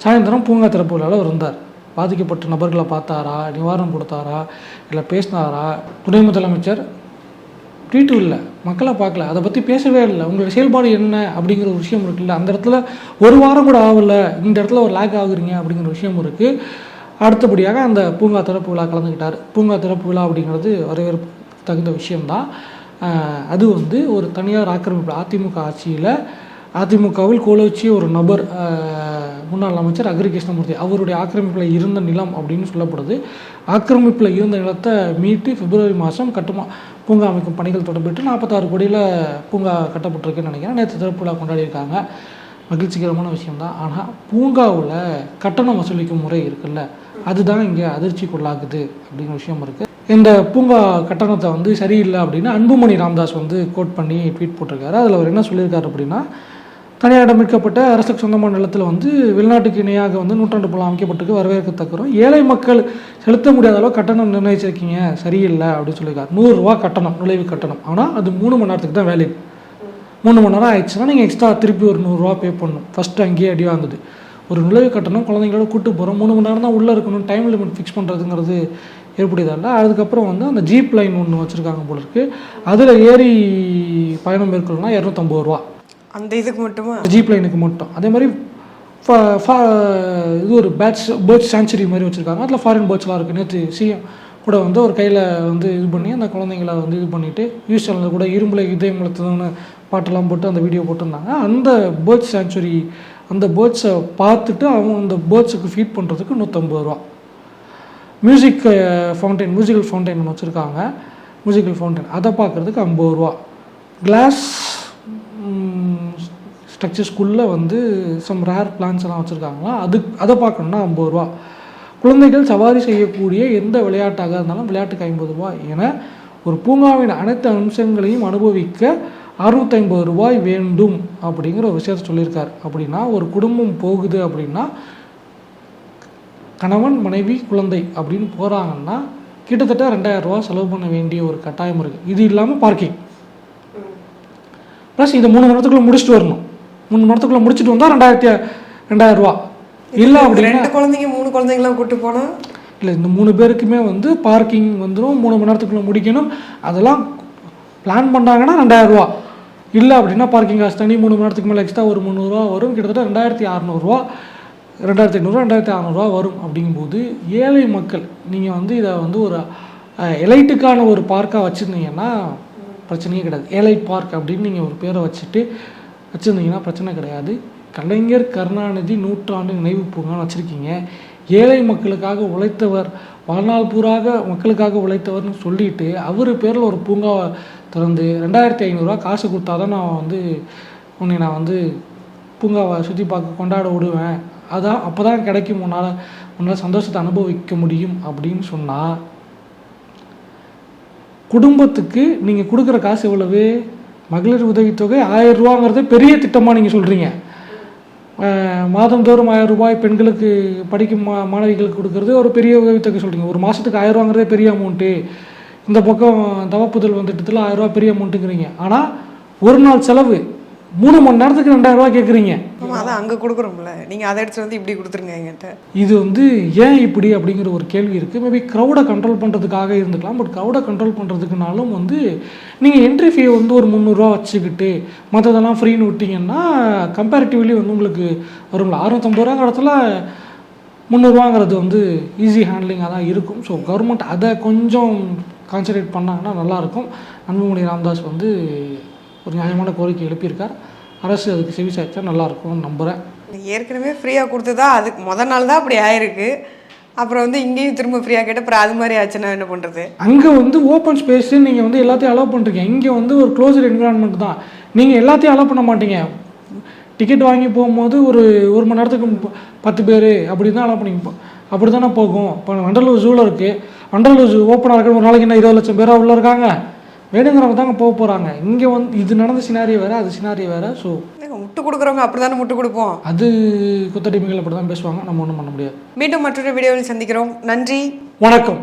சாயந்தரம் பூங்கா திறப்பு விழாவில் அவர் இருந்தார் பாதிக்கப்பட்ட நபர்களை பார்த்தாரா நிவாரணம் கொடுத்தாரா இல்லை பேசினாரா? துணை முதலமைச்சர் ட்வீட்டு இல்லை. மக்களை பார்க்கல. அதை பற்றி பேசவே இல்லை. உங்களுடைய செயல்பாடு என்ன அப்படிங்கிற ஒரு விஷயம் இருக்குல்ல அந்த இடத்துல ஒரு வாரம் கூட ஆகல. இந்த இடத்துல ஒரு லேக் ஆகுறீங்க அப்படிங்கிற விஷயம் இருக்குது அடுத்தபடியாக அந்த பூங்கா திறப்பு விழா கலந்துக்கிட்டார். பூங்கா திறப்பு விழா அப்படிங்கிறது வரவேற்பு தகுந்த விஷயம்தான். அது வந்து ஒரு தனியார் ஆக்கிரமிப்பு அதிமுக ஆட்சியில் அதிமுகவில் கோலோச்சி ஒரு நபர் முன்னாள் அமைச்சர் அக்ரி கிருஷ்ணமூர்த்தி அவருடைய ஆக்கிரமிப்பில் இருந்த நிலம் அப்படின்னு சொல்லப்படுது. ஆக்கிரமிப்பில் இருந்த நிலத்தை மீட்டு பிப்ரவரி மாதம் கட்டுமா பூங்கா அமைக்கும் பணிகள் தொடர்பிட்டு நாற்பத்தாறு கோடியில் பூங்கா கட்டப்பட்டிருக்குன்னு நினைக்கிறேன். நேற்று திறப்புலா கொண்டாடியிருக்காங்க. மகிழ்ச்சிகரமான விஷயம்தான். ஆனால் பூங்காவில் கட்டணம் வசூலிக்கும் முறை இருக்குல்ல அதுதான் இங்கே அதிர்ச்சிக்குள்ளாகுது அப்படிங்கிற விஷயம் இருக்குது இந்த பூங்கா கட்டணத்தை வந்து சரியில்லை அப்படின்னு அன்புமணி ராம்தாஸ் வந்து கோட் பண்ணி ட்வீட் போட்டிருக்காரு. அதில் அவர் என்ன சொல்லியிருக்காரு அப்படின்னா தனியாரிடம் மீட்கப்பட்ட அரசுக்கு சொந்தமான நிலத்தில் வந்து வெளிநாட்டுக்கு இணையாக வந்து நூற்றாண்டு போல அமைக்கப்பட்டிருக்கு வரவேற்கத்தக்கிறோம் ஏழை மக்கள் செலுத்த முடியாத அளவு கட்டணம் நிர்ணயிச்சிருக்கீங்க சரியில்லை அப்படின்னு சொல்லியிருக்காரு. நூறுரூவா கட்டணம் நுழைவு கட்டணம். ஆனால் அது மூணு மணி நேரத்துக்கு தான் வேலை. மூணு மணி நேரம் ஆயிடுச்சுன்னா நீங்கள் எக்ஸ்ட்ரா திருப்பி ஒரு நூறுரூவா பே பண்ணணும். ஃபஸ்ட்டு அங்கேயே அடி வாங்குது. ஒரு நுழைவு கட்டணம் குழந்தைங்களோட கூட்டு போகிறோம் மூணு மணி நேரம் தான் உள்ளே இருக்கணும். டைம் லிமிட் ஃபிக்ஸ் பண்ணுறதுங்கிறது ஏற்படுதல்ல அதுக்கப்புறம் வந்து அந்த ஜீப் லைன் ஒன்று வச்சுருக்காங்க போல இருக்குது அதில் ஏறி பயணம் மேற்கொள்ளலாம் இரநூத்தம்பது ரூபா. அந்த இதுக்கு மட்டுமா? ஜீப் லைனுக்கு மட்டும். அதே மாதிரி ஃப- இது ஒரு பேட்ஸ் பேர்ட்ஸ் சாங்சுரி மாதிரி வச்சுருக்காங்க. அதில் ஃபாரின் பேர்ட்ஸ்லாம் இருக்குது நேற்று சிஎம் கூட வந்து ஒரு கையில் வந்து இது பண்ணி அந்த குழந்தைங்கள வந்து இது பண்ணிவிட்டு நியூஸ் சேனலில் கூட இரும்புல இதயம் பாட்டெல்லாம் போட்டு அந்த வீடியோ போட்டிருந்தாங்க. அந்த பேர்ட்ஸ் சாங்சுரி அந்த பேர்ட்ஸை பார்த்துட்டு அவங்க அந்த பேர்ட்ஸுக்கு ஃபீட் பண்ணுறதுக்கு நூற்றம்பது ரூபா. மியூசிக் ஃபவுண்டைன் மியூசிக்கல் ஃபவுண்டைன் ஒன்று வச்சுருக்காங்க. மியூசிக்கல் ஃபவுண்டைன் அதை பார்க்குறதுக்கு ஐம்பது ரூபா. கிளாஸ் ஸ்ட்ரக்சர்ஸ்குள்ளே வந்து சம் ரேர் பிளான்ஸ் எல்லாம் வச்சுருக்காங்களா? அது அதை பார்க்கணுன்னா ஐம்பது ரூபா. குழந்தைகள் சவாரி செய்யக்கூடிய எந்த விளையாட்டாக இருந்தாலும் விளையாட்டுக்கு ஐம்பது ரூபா என ஒரு பூங்காவின் அனைத்து அம்சங்களையும் அனுபவிக்க அறுபத்தைம்பது ரூபாய் வேண்டும் அப்படிங்கிற ஒரு விஷயத்தை சொல்லியிருக்காரு. அப்படின்னா ஒரு குடும்பம் போகுது அப்படின்னா கணவன் மனைவி குழந்தை அப்படின்னு போகிறாங்கன்னா கிட்டத்தட்ட ரெண்டாயிரம் ரூபா செலவு பண்ண வேண்டிய ஒரு கட்டாயம் இருக்குது இது இல்லாமல் பார்க்கிங் ப்ளஸ் இதை மூணு மணி நேரத்துக்குள்ளே முடிச்சுட்டு வரணும். மூணு நேரத்துக்குள்ளே முடிச்சுட்டு வந்தால் ரெண்டாயிரத்தி ரெண்டாயிரம் ரூபா. இல்லை அப்படின்னா ரெண்டு குழந்தைங்க மூணு குழந்தைங்களாம் கூட்டு போனா? இல்லை இந்த மூணு பேருக்குமே வந்து பார்க்கிங் வந்துடும் மூணு மணி நேரத்துக்குள்ளே முடிக்கணும். அதெல்லாம் பிளான் பண்ணாங்கன்னா ரெண்டாயிரம் ரூபா. இல்லை அப்படின்னா பார்க்கிங் காசு தனி மூணு மணி நேரத்துக்கு மேலே எக்ஸ்ட்ரா ஒரு முந்நூறுரூவா வரும். கிட்டத்தட்ட ரெண்டாயிரத்தி அறநூறுவா ரெண்டாயிரத்தி ஐநூறுரூவா ரெண்டாயிரத்தி அறநூறுவா வரும். அப்படிங்கும்போது ஏழை மக்கள் நீங்கள் வந்து இதை வந்து ஒரு எலைட்டுக்கான ஒரு பார்க்காக வச்சுருந்தீங்கன்னா பிரச்சனையே கிடையாது. ஏழை பார்க் அப்படின்னு நீங்கள் ஒரு பேரை வச்சுட்டு வச்சுருந்தீங்கன்னா பிரச்சனை கிடையாது. கலைஞர் கருணாநிதி நூற்றாண்டு நினைவு பூங்கான்னு வச்சுருக்கீங்க. ஏழை மக்களுக்காக உழைத்தவர் வாழ்நாள் பூராக மக்களுக்காக உழைத்தவர்னு சொல்லிட்டு அவர் பேரில் ஒரு பூங்காவை திறந்து ரெண்டாயிரத்தி ஐநூறுரூவா காசு கொடுத்தா தான் நான் வந்து உன்னை நான் வந்து பூங்காவை சுற்றி பார்க்க கொண்டாட விடுவேன். அதான் அப்போ தான் கிடைக்கும். உன்னால் உன்னால் சந்தோஷத்தை அனுபவிக்க முடியும் அப்படின்னு சொன்னால் குடும்பத்துக்கு நீங்கள் கொடுக்குற காசு எவ்வளவு? மகளிர் உதவித்தொகை ஆயிரம் ரூபாங்கிறது பெரிய திட்டமாக நீங்கள் சொல்கிறீங்க மாதந்தோறும் ஆயிரம் ரூபாய் பெண்களுக்கு படிக்கும் மா மாணவிகளுக்கு கொடுக்கறது ஒரு பெரிய உதவித்தொகை சொல்கிறீங்க ஒரு மாதத்துக்கு ஆயிரம் ரூபாங்கிறதே பெரிய அமௌண்ட்டு இந்த பக்கம் தவப்புதல் திட்டத்தில் ஆயிரம் ரூபாய் பெரிய அமௌண்ட்டுங்கிறீங்க ஆனால் ஒரு நாள் செலவு மூணு மணி நேரத்துக்கு ரெண்டாயிரம் ரூபாய் கேட்குறீங்க அதான் அங்க கொடுக்குறோம்ல. நீங்க அதை எடுத்து வந்து இப்படி கொடுத்துருங்க என்கிட்ட. இது வந்து ஏன் இப்படி அப்படிங்கிற ஒரு கேள்வி இருக்குது மேபி க்ரௌடை கண்ட்ரோல் பண்ணுறதுக்காக இருந்துக்கலாம். பட் க்ரௌடை கண்ட்ரோல் பண்ணுறதுக்குனாலும் வந்து நீங்கள் என்ட்ரி ஃபீ வந்து ஒரு முந்நூறுரூவா வச்சுக்கிட்டு மற்றதெல்லாம் ஃப்ரீன்னு விட்டிங்கன்னா கம்பேரிட்டிவ்லி வந்து உங்களுக்கு வரும்ல. அறுநூத்தம்பது ரூபாங்கிற இடத்துல முந்நூறுவாங்கிறது வந்து ஈஸி ஹேண்ட்லிங்காக தான் இருக்கும். ஸோ கவர்மெண்ட் அதை கொஞ்சம் கான்சன்ட்ரேட் பண்ணாங்கன்னா நல்லாயிருக்கும் அன்புமணி ராமதாஸ் வந்து ஒரு நியாயமான கோரிக்கை எழுப்பியிருக்கார். அரசு அதுக்கு செவி சாய்ச்சா நல்லாயிருக்கும்னு நம்புகிறேன் ஏற்கனவே ஃப்ரீயாக கொடுத்ததா அதுக்கு முத நாள் தான் அப்படி ஆயிருக்கு. அப்புறம் வந்து இங்கேயும் திரும்ப ஃப்ரீயாக கேட்டு அப்புறம் அது மாதிரி ஆச்சுன்னா என்ன பண்ணுறது அங்கே வந்து ஓப்பன் ஸ்பேஸு நீங்கள் வந்து எல்லாத்தையும் அலோவ் பண்ணுறீங்க இங்கே வந்து ஒரு க்ளோஸ்டு என்விரான்மெண்ட் தான். நீங்கள் எல்லாத்தையும் அலோவ் பண்ண மாட்டீங்க. டிக்கெட் வாங்கி போகும்போது ஒரு ஒரு மணி நேரத்துக்கு பத்து பேர் அப்படி தான் அலோவ் பண்ணி அப்படி தானே போகும். இப்போ வண்டலூர் ஜூவில் இருக்குது வண்டலூர் ஜூ ஓப்பனாக இருக்கிற ஒரு நாளைக்கு என்ன இருபது லட்சம் பேராக உள்ள இருக்காங்க? வேணுங்கிறவங்க தாங்க போக போகிறாங்க இங்கே வந்து இது நடந்த சினாரியோ வேறு அது சினாரியோ வேறு ஸோ முட்டு கொடுக்குறவங்க அப்படி தானே முட்டு கொடுப்போம்? அது குத்தடிமைகள் அப்படி தான் பேசுவாங்க. நம்ம ஒன்றும் பண்ண முடியாது. மீண்டும் மற்றொரு வீடியோவில் சந்திக்கிறோம். நன்றி. வணக்கம்.